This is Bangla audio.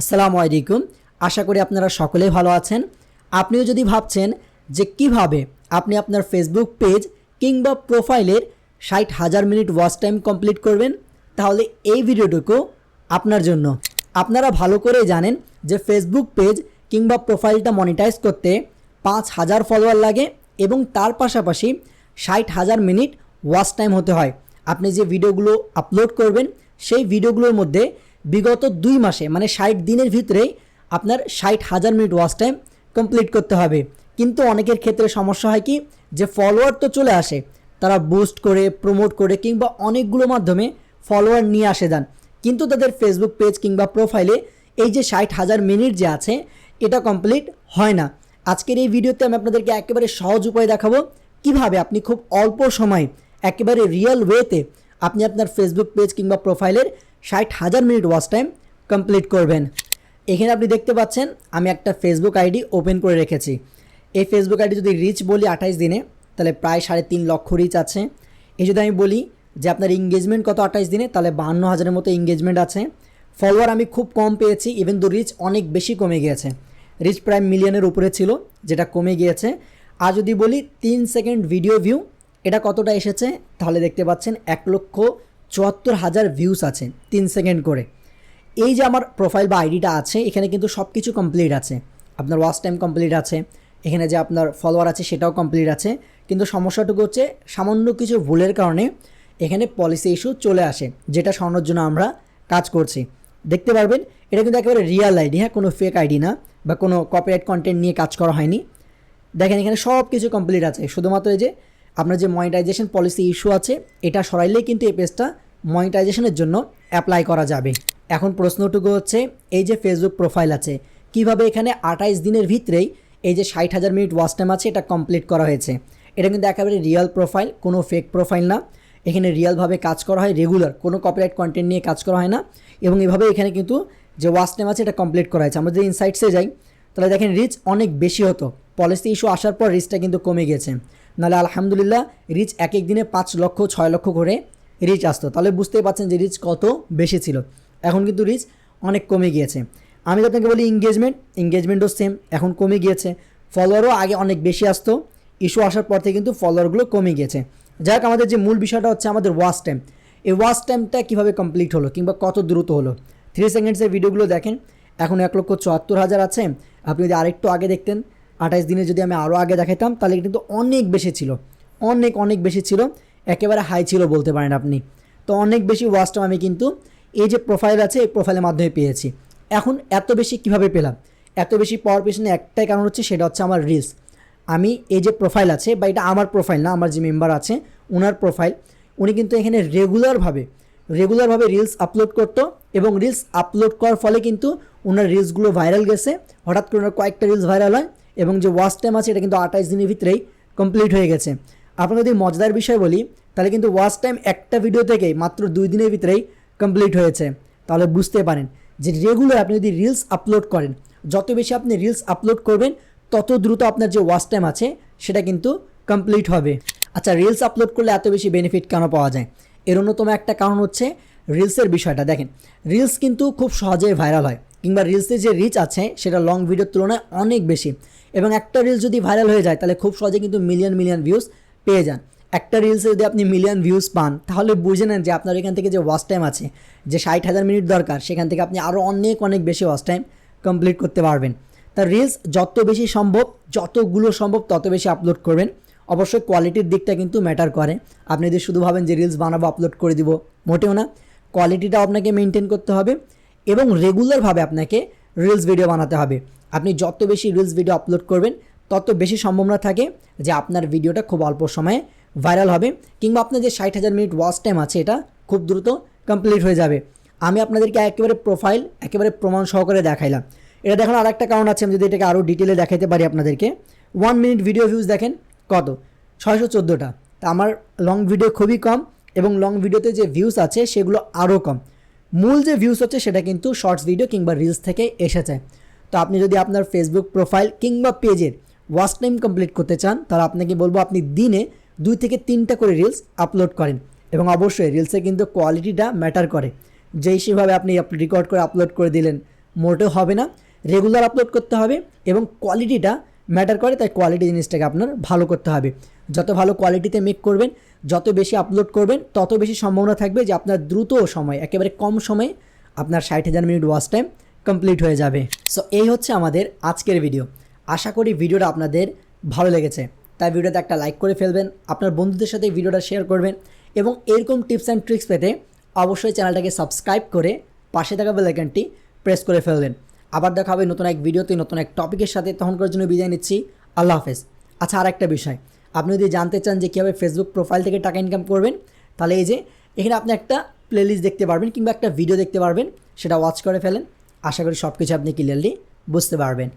আসসালামু আলাইকুম। আশা করি আপনারা সকলেই ভালো আছেন। আপনিও যদি ভাবছেন যে কীভাবে আপনি আপনার ফেসবুক পেজ কিংবা প্রোফাইলের ষাট হাজার মিনিট ওয়াচ টাইম কমপ্লিট করবেন, তাহলে এই ভিডিওটুকু আপনার জন্য। আপনারা ভালো করে জানেন যে ফেসবুক পেজ কিংবা প্রোফাইলটা মনিটাইজ করতে পাঁচ হাজার ফলোয়ার লাগে এবং তার পাশাপাশি ষাট হাজার মিনিট ওয়াচ টাইম হতে হয়। আপনি যে ভিডিওগুলো আপলোড করবেন, সেই ভিডিওগুলোর মধ্যে বিগত দুই মাসে মানে ষাট দিনের ভিতরেই আপনার ষাট হাজার মিনিট ওয়াচ টাইম কমপ্লিট করতে হবে। কিন্তু অনেকের ক্ষেত্রে সমস্যা হয় কি, যে ফলোয়ার তো চলে আসে, তারা বুস্ট করে, প্রমোট করে কিংবা অনেকগুলো মাধ্যমে ফলোয়ার নিয়ে আসে দেন কিন্তু তাদের ফেসবুক পেজ কিংবা প্রোফাইলে এই যে ষাট হাজার মিনিট যে আছে, এটা কমপ্লিট হয় না। আজকের এই ভিডিওতে আমি আপনাদেরকে একেবারে সহজ উপায় দেখাবো, কীভাবে আপনি খুব অল্প সময়ে, একেবারে রিয়েল ওয়েতে আপনি আপনার ফেসবুক পেজ কিংবা প্রোফাইলের ষাট হাজার মিনিট ওয়াচ টাইম কমপ্লিট করবেন। এখানে আপনি দেখতে পাচ্ছেন, আমি একটা ফেসবুক আইডি ওপেন করে রেখেছি। এই ফেসবুক আইডি যদি রিচ বলি আঠাইশ দিনে, তাহলে প্রায় সাড়ে তিন লক্ষ রিচ আছে। এই যদি আমি বলি যে আপনার এঙ্গেজমেন্ট কত আঠাইশ দিনে, তাহলে বাহান্ন হাজারের মতো এঙ্গেজমেন্ট আছে। ফলোয়ার আমি খুব কম পেয়েছি ইভেন দো রিচ অনেক বেশি কমে গিয়েছে। রিচ প্রায় মিলিয়নের উপরে ছিল, যেটা কমে গিয়েছে। আর যদি বলি তিন সেকেন্ড ভিডিও ভিউ এটা কতটা এসেছে, তাহলে দেখতে পাচ্ছেন এক লক্ষ চুয়াত্তর হাজার ভিউস আছে, তিন সেকেন্ড করে। এই যে আমার প্রোফাইল বা আইডিটা আছে, এখানে কিন্তু সব কিছু কমপ্লিট আছে। আপনার ওয়াচ টাইম কমপ্লিট আছে, এখানে যে আপনার ফলোয়ার আছে সেটাও কমপ্লিট আছে। কিন্তু সমস্যাটুকু হচ্ছে, সামান্য কিছু ভুলের কারণে এখানে পলিসি ইস্যু চলে আসে, যেটা সরানোর জন্য আমরা কাজ করছি। দেখতে পারবেন, এটা কিন্তু একেবারে রিয়েল আইডি হ্যাঁ কোনো ফেক আইডি না, বা কোনো কপিরাইট কন্টেন্ট নিয়ে কাজ করা হয়নি। দেখেন এখানে সব কিছু কমপ্লিট আছে, শুধুমাত্র এই যে আপনার যে মনিটাইজেশন পলিসি ইস্যু আছে, এটা সরাইলেই কিন্তু এই পেজটা মনিটাইজেশনের জন্য অ্যাপ্লাই করা যাবে। এখন প্রশ্নটুকু হচ্ছে, এই যে ফেসবুক প্রোফাইল আছে, কীভাবে এখানে আঠাইশ দিনের ভিতরেই এই যে ষাট হাজার মিনিট ওয়াচ টাইম আছে, এটা কমপ্লিট করা হয়েছে? এটা কিন্তু একেবারে রিয়েল প্রোফাইল কোনো ফেক প্রোফাইল না। এখানে রিয়েলভাবে কাজ করা হয় রেগুলার কোনো কপিরাইট কন্টেন্ট নিয়ে কাজ করা হয় না। এবং এভাবে এখানে কিন্তু যে ওয়াচ টাইম আছে, এটা কমপ্লিট করা হয়েছে। আমরা যদি ইনসাইটসে যাই তাহলে দেখেন রিচ অনেক বেশি হতো। পলিসি ইস্যু আসার পর রিচটা কিন্তু কমে গেছে। নাহলে আলহামদুলিল্লাহ রিচ এক এক দিনে পাঁচ লক্ষ, ছয় লক্ষ করে রিচ আসতো। তাহলে বুঝতেই পারছেন যে রিচ কত বেশি ছিল। এখন কিন্তু রিচ অনেক কমে গিয়েছে। আমি আপনাকে বলি এঙ্গেজমেন্ট এঙ্গেজমেন্টও সেম এখন কমে গিয়েছে। ফলোয়ারও আগে অনেক বেশি আসতো। ইস্যু আসার পর থেকে কিন্তু ফলোয়ারগুলো কমে গিয়েছে। যাই হোক, আমাদের যে মূল বিষয়টা হচ্ছে আমাদের ওয়াচ টাইম এই ওয়াচ টাইমটা কীভাবে কমপ্লিট হলো কিংবা কত দ্রুত হলো? থ্রি সেকেন্ডসের ভিডিওগুলো দেখেন। এখন এক লক্ষ চুয়াত্তর হাজার আছে। আপনি যদি আরেকটু আগে দেখতেন, আঠাইশ দিনে যদি আমি আরও আগে দেখাতাম তাহলে কিন্তু অনেক বেশি ছিল। অনেক অনেক বেশি ছিল। একেবারে হাই ছিল বলতে পারেন আপনি। তো অনেক বেশি ওয়াচ টাইম আমি কিন্তু এই যে প্রোফাইল আছে, এই প্রোফাইলের মাধ্যমে পেয়েছি। এখন এত বেশি কীভাবে পেলাম? এত বেশি পাওয়ার পেছনে একটাই কারণ হচ্ছে, সেটা হচ্ছে আমার রিলস আমি এই যে প্রোফাইল আছে, বা এটা আমার প্রোফাইল না, আমার যে মেম্বার আছে ওনার প্রোফাইল উনি কিন্তু এখানে রেগুলারভাবে রেগুলারভাবে রিলস আপলোড করতো। এবং রিলস আপলোড করার ফলে কিন্তু ওনার রিলসগুলো ভাইরাল গেছে। হঠাৎ করে ওনার কয়েকটা রিলস ভাইরাল হয় এবং যে ওয়াচ টাইম আছে এটা কিন্তু আঠাইশ দিনের ভিতরেই কমপ্লিট হয়ে গেছে। আপনার যদি মজাদার বিষয় বলি, তাহলে কিন্তু ওয়াচ টাইম একটা ভিডিও থেকেই মাত্র দুই দিনের ভিতরেই কমপ্লিট হয়েছে। তাহলে বুঝতে পারেন যে রেগুলার আপনি যদি রিলস আপলোড করেন, যত বেশি আপনি রিলস আপলোড করবেন, তত দ্রুত আপনার যে ওয়াচ টাইম আছে, সেটা কিন্তু কমপ্লিট হবে। আচ্ছা রিলস আপলোড করলে এত বেশি বেনিফিট কেন পাওয়া যায়? এর অন্যতম একটা কারণ হচ্ছে রিলসের বিষয়টা। দেখেন রিলস কিন্তু খুব সহজেই ভাইরাল হয়, কিংবা রিলসের যে রিচ আছে, সেটা লং ভিডিওর তুলনায় অনেক বেশি। এবং একটা রিলস যদি ভাইরাল হয়ে যায়, তাহলে খুব সহজে কিন্তু মিলিয়ন মিলিয়ন ভিউজ পেয়ে যান। একটা রিলসে যদি আপনি মিলিয়ন ভিউজ পান, তাহলে বুঝে নেন যে আপনার এখান থেকে যে ওয়াচ টাইম আছে, যে ষাট হাজার মিনিট দরকার, সেখান থেকে আপনি আরও অনেক অনেক বেশি ওয়াচ টাইম কমপ্লিট করতে পারবেন। তা রিলস যত বেশি সম্ভব, যতগুলো সম্ভব তত বেশি আপলোড করবেন। অবশ্যই কোয়ালিটির দিকটা কিন্তু ম্যাটার করে। আপনি যদি শুধু ভাবেন যে রিলস বানাবো আপলোড করে দিব, মোটেও না। কোয়ালিটিটাও আপনাকে মেনটেন করতে হবে এবং রেগুলারভাবে আপনাকে রিলস ভিডিও বানাতে হবে। আপনি যত বেশি রিলস ভিডিও আপলোড করবেন, তত বেশি সম্ভাবনা থাকে যে আপনার ভিডিওটা খুব অল্প সময়ে ভাইরাল হবে কিংবা আপনার যে ষাট হাজার মিনিট ওয়াচ টাইম আছে, এটা খুব দ্রুত কমপ্লিট হয়ে যাবে। আমি আপনাদেরকে একেবারে প্রোফাইল একেবারে প্রমাণ সহকারে দেখাইলাম। এটা দেখুন আর একটা কারণ আছে, আমি যদি এটাকে আরও ডিটেলে দেখাতে পারি আপনাদেরকে। ওয়ান মিনিট ভিডিও ভিউজ দেখেন, কত? ছয়শো চোদ্দোটা। তা আমার লং ভিডিও খুবই কম এবং লং ভিডিওতে যে ভিউস আছে, সেগুলো আরও কম। মূল যে ভিউস হচ্ছে, সেটা কিন্তু শর্টস ভিডিও কিংবা রিলস থেকে এসেছে। তো আপনি যদি আপনার ফেসবুক প্রোফাইল কিংবা পেজের ওয়াচ টাইম কমপ্লিট করতে চান, তাহলে আপনাকে বলব আপনি দিনে দুই থেকে তিনটা করে রিলস আপলোড করেন। এবং অবশ্যই রিলসে কিন্তু কোয়ালিটিটা ম্যাটার করে। যেই সেভাবে আপনি রেকর্ড করে আপলোড করে দিলেন, মোটেও হবে না। রেগুলার আপলোড করতে হবে এবং কোয়ালিটিটা ম্যাটার করে, তাই কোয়ালিটি জিনিসটাকে আপনার ভালো করতে হবে। যত ভালো কোয়ালিটিতে মেক করবেন, যত বেশি আপলোড করবেন, তত বেশি সম্ভাবনা থাকবে যে আপনার দ্রুত সময়, একেবারে কম সময়ে আপনার ষাট হাজার মিনিট ওয়াচ টাইম কমপ্লিট হয়ে যাবে। সো এই হচ্ছে আমাদের আজকের ভিডিও আশা করি ভিডিওটা আপনাদের ভালো লেগেছে। তাই ভিডিওতে একটা লাইক করে ফেলবেন, আপনার বন্ধুদের সাথে ভিডিওটা শেয়ার করবেন এবং এরকম টিপস অ্যান্ড ট্রিক্স পেতে অবশ্যই চ্যানেলটাকে সাবস্ক্রাইব করে পাশে থাকা বেলাইকানটি প্রেস করে ফেলবেন। আবার দেখা হবে নতুন এক ভিডিওতে, নতুন এক টপিকের সাথে। তখন করার জন্য বিদায় নিচ্ছি। আল্লাহ হাফেজ। আচ্ছা আর একটা বিষয়। আপনি যদি জানতে চান যে কীভাবে ফেসবুক প্রোফাইল থেকে টাকা ইনকাম করবেন, তাহলে এই যে এখানে আপনি একটা প্লেলিস্ট দেখতে পারবেন কিংবা একটা ভিডিও দেখতে পারবেন, সেটা ওয়াচ করে ফেলেন। আশা করি সব কিছু আপনি ক্লিয়ারলি বুঝতে পারবেন।